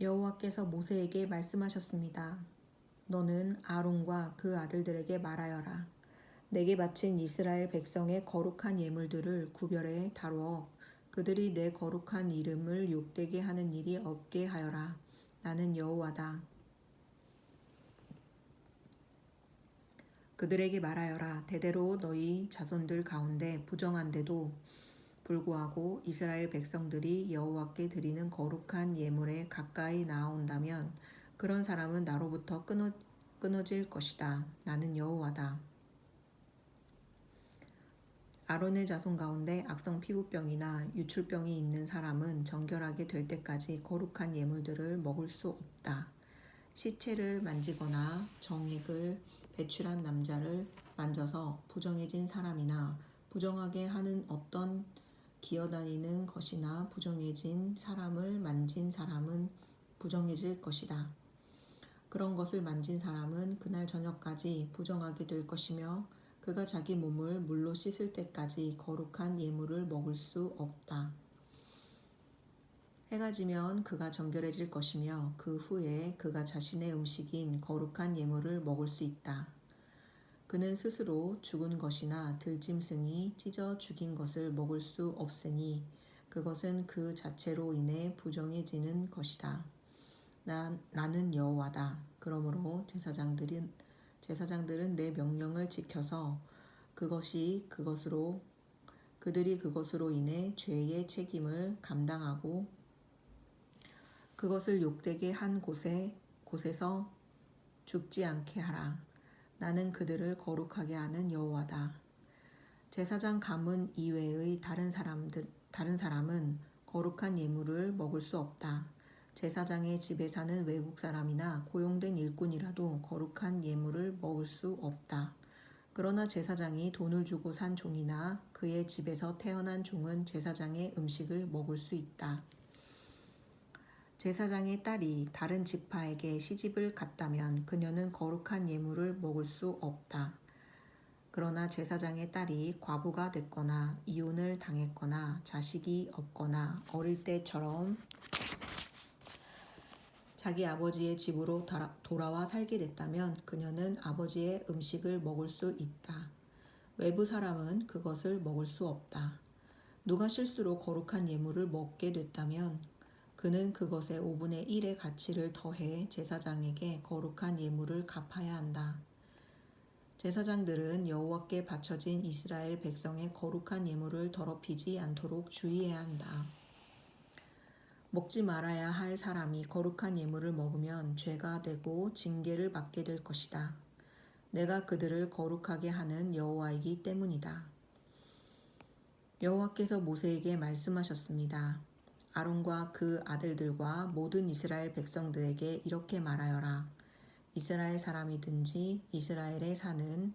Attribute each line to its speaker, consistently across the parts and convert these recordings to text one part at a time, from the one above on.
Speaker 1: 여호와께서 모세에게 말씀하셨습니다. 너는 아론과 그 아들들에게 말하여라. 내게 바친 이스라엘 백성의 거룩한 예물들을 구별해 다루어 그들이 내 거룩한 이름을 욕되게 하는 일이 없게 하여라. 나는 여호와다. 그들에게 말하여라. 대대로 너희 자손들 가운데 부정한 데도 불구하고 이스라엘 백성들이 여호와께 드리는 거룩한 예물에 가까이 나아온다면 그런 사람은 나로부터 끊어, 끊어질 것이다. 나는 여호와다. 아론의 자손 가운데 악성 피부병이나 유출병이 있는 사람은 정결하게 될 때까지 거룩한 예물들을 먹을 수 없다. 시체를 만지거나 정액을 배출한 남자를 만져서 부정해진 사람이나 부정하게 하는 어떤 기어다니는 것이나 부정해진 사람을 만진 사람은 부정해질 것이다. 그런 것을 만진 사람은 그날 저녁까지 부정하게 될 것이며 그가 자기 몸을 물로 씻을 때까지 거룩한 예물을 먹을 수 없다. 해가 지면 그가 정결해질 것이며 그 후에 그가 자신의 음식인 거룩한 예물을 먹을 수 있다. 그는 스스로 죽은 것이나 들짐승이 찢어 죽인 것을 먹을 수 없으니 그것은 그 자체로 인해 부정해지는 것이다. 나, 나는 여호와다. 그러므로 제사장들은 제사장들은 내 명령을 지켜서 그것이 그것으로 그들이 그것으로 인해 죄의 책임을 감당하고 그것을 욕되게 한 곳에 곳에서 죽지 않게 하라. 나는 그들을 거룩하게 하는 여호와다. 제사장 가문 이외의 다른 사람들 다른 사람은 거룩한 예물을 먹을 수 없다. 제사장의 집에 사는 외국 사람이나 고용된 일꾼이라도 거룩한 예물을 먹을 수 없다. 그러나 제사장이 돈을 주고 산 종이나 그의 집에서 태어난 종은 제사장의 음식을 먹을 수 있다. 제사장의 딸이 다른 지파에게 시집을 갔다면 그녀는 거룩한 예물을 먹을 수 없다. 그러나 제사장의 딸이 과부가 됐거나 이혼을 당했거나 자식이 없거나 어릴 때처럼 자기 아버지의 집으로 돌아와 살게 됐다면 그녀는 아버지의 음식을 먹을 수 있다. 외부 사람은 그것을 먹을 수 없다. 누가 실수로 거룩한 예물을 먹게 됐다면 그는 그것의 5분의 1의 가치를 더해 제사장에게 거룩한 예물을 갚아야 한다. 제사장들은 여호와께 바쳐진 이스라엘 백성의 거룩한 예물을 더럽히지 않도록 주의해야 한다. 먹지 말아야 할 사람이 거룩한 예물을 먹으면 죄가 되고 징계를 받게 될 것이다. 내가 그들을 거룩하게 하는 여호와이기 때문이다. 여호와께서 모세에게 말씀하셨습니다. 아론과 그 아들들과 모든 이스라엘 백성들에게 이렇게 말하여라. 이스라엘 사람이든지 이스라엘에 사는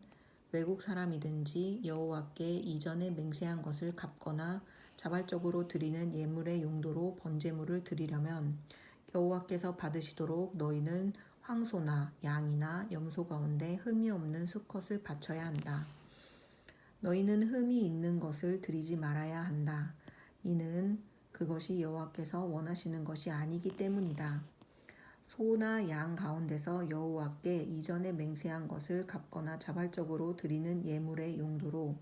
Speaker 1: 외국 사람이든지 여호와께 이전에 맹세한 것을 갚거나 자발적으로 드리는 예물의 용도로 번제물을 드리려면 여호와께서 받으시도록 너희는 황소나 양이나 염소 가운데 흠이 없는 수컷을 바쳐야 한다. 너희는 흠이 있는 것을 드리지 말아야 한다. 이는 그것이 여호와께서 원하시는 것이 아니기 때문이다. 소나 양 가운데서 여호와께 이전에 맹세한 것을 갚거나 자발적으로 드리는 예물의 용도로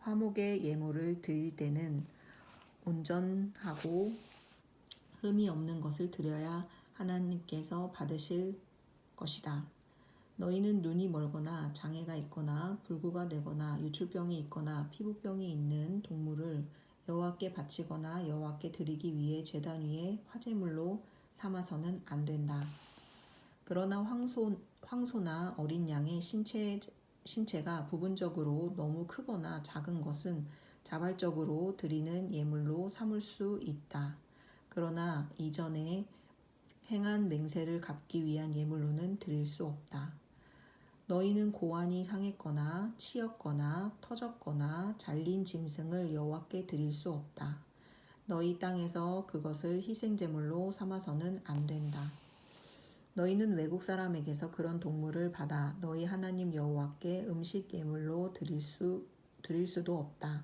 Speaker 1: 화목의 예물을 드릴 때는 온전하고 흠이 없는 것을 드려야 하나님께서 받으실 것이다. 너희는 눈이 멀거나 장애가 있거나 불구가 되거나 유출병이 있거나 피부병이 있는 동물을 여호와께 바치거나 여호와께 드리기 위해 제단 위에 화제물로 삼아서는 안 된다. 그러나 황소, 황소나 어린 양의 신체, 신체가 부분적으로 너무 크거나 작은 것은 자발적으로 드리는 예물로 삼을 수 있다. 그러나 이전에 행한 맹세를 갚기 위한 예물로는 드릴 수 없다. 너희는 고환이 상했거나 치였거나 터졌거나 잘린 짐승을 여호와께 드릴 수 없다. 너희 땅에서 그것을 희생제물로 삼아서는 안 된다. 너희는 외국 사람에게서 그런 동물을 받아 너희 하나님 여호와께 음식 예물로 드릴 수 드릴 수도 없다.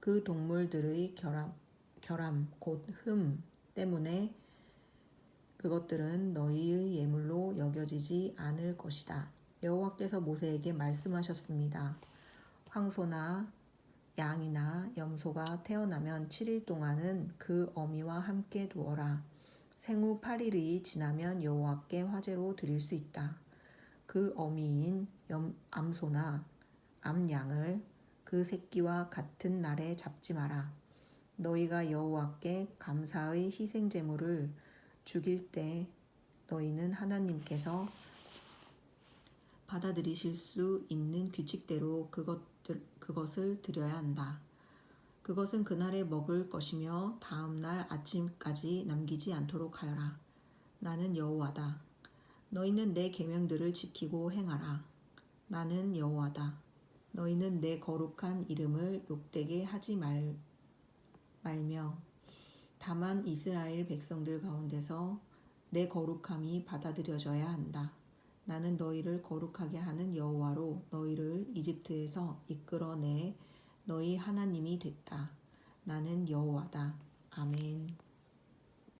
Speaker 1: 그 동물들의 결함, 결함 곧 흠 때문에 그것들은 너희의 예물로 여겨지지 않을 것이다. 여호와께서 모세에게 말씀하셨습니다. 황소나 양이나 염소가 태어나면 7일 동안은 그 어미와 함께 두어라. 생후 8일이 지나면 여호와께 화제로 드릴 수 있다. 그 어미인 염, 암소나 암양을 그 새끼와 같은 날에 잡지 마라. 너희가 여호와께 감사의 희생 제물을 죽일 때 너희는 하나님께서 받아들이실 수 있는 규칙대로 그것들, 그것을 드려야 한다. 그것은 그날에 먹을 것이며 다음 날 아침까지 남기지 않도록 하여라. 나는 여호와다. 너희는 내 계명들을 지키고 행하라. 나는 여호와다. 너희는 내 거룩한 이름을 욕되게 하지 말, 말며 다만 이스라엘 백성들 가운데서 내 거룩함이 받아들여져야 한다. 나는 너희를 거룩하게 하는 여호와로 너희를 이집트에서 이끌어내 너희 하나님이 됐다. 나는 여호와다. 아멘.